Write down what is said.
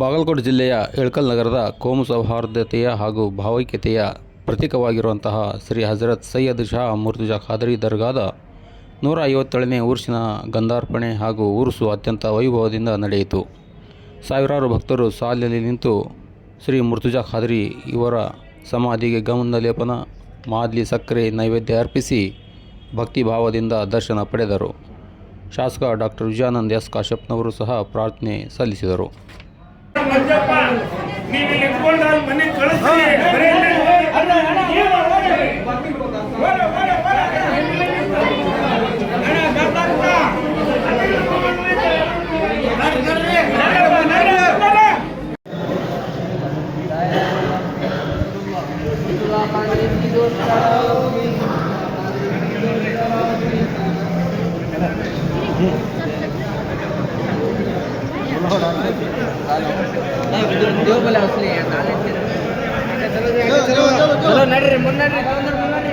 ಬಾಗಲಕೋಟೆ ಜಿಲ್ಲೆಯ ಎಳ್ಕಲ್ ನಗರದ ಕೋಮು ಸೌಹಾರ್ದತೆಯ ಹಾಗೂ ಭಾವೈಕ್ಯತೆಯ ಪ್ರತೀಕವಾಗಿರುವಂತಹ ಶ್ರೀ ಹಜರತ್ ಸೈಯದ್ ಶಾ ಮುರ್ತುಜಾ ಖಾದರಿ ದರ್ಗಾದ ನೂರ ಐವತ್ತೇಳನೇ ಊರ್ಸಿನ ಗಂಧಾರ್ಪಣೆ ಹಾಗೂ ಊರ್ಸು ಅತ್ಯಂತ ವೈಭವದಿಂದ ನಡೆಯಿತು. ಸಾವಿರಾರು ಭಕ್ತರು ಸಾಲಿನಲ್ಲಿ ನಿಂತು ಶ್ರೀ ಮುರ್ತುಜಾ ಖಾದರಿ ಇವರ ಸಮಾಧಿಗೆ ಗಮನ ಲೇಪನ, ಮಾದ್ಲಿ ಸಕ್ಕರೆ ನೈವೇದ್ಯ ಅರ್ಪಿಸಿ ಭಕ್ತಿಭಾವದಿಂದ ದರ್ಶನ ಪಡೆದರು. ಶಾಸಕ ಡಾಕ್ಟರ್ ವಿಜಯಾನಂದ್ ಎಸ್. ಕಾಶ್ಯಪ್ನವರು ಸಹ ಪ್ರಾರ್ಥನೆ ಸಲ್ಲಿಸಿದರು. ಮಂಜಪ್ಪ ನೀವು ಇಲ್ಲಿ ಇಟ್ಕೊಂಡು ಅಲ್ಲಿ ಮನೆಗೆ ಕಳಿಸ್ರಿ ಬರೀ ನಡ್ರಿ ಮುನ್ನಡ್ರಿ ತೊಂದ್ರೆ ಮುನ್ನಡ್ರಿ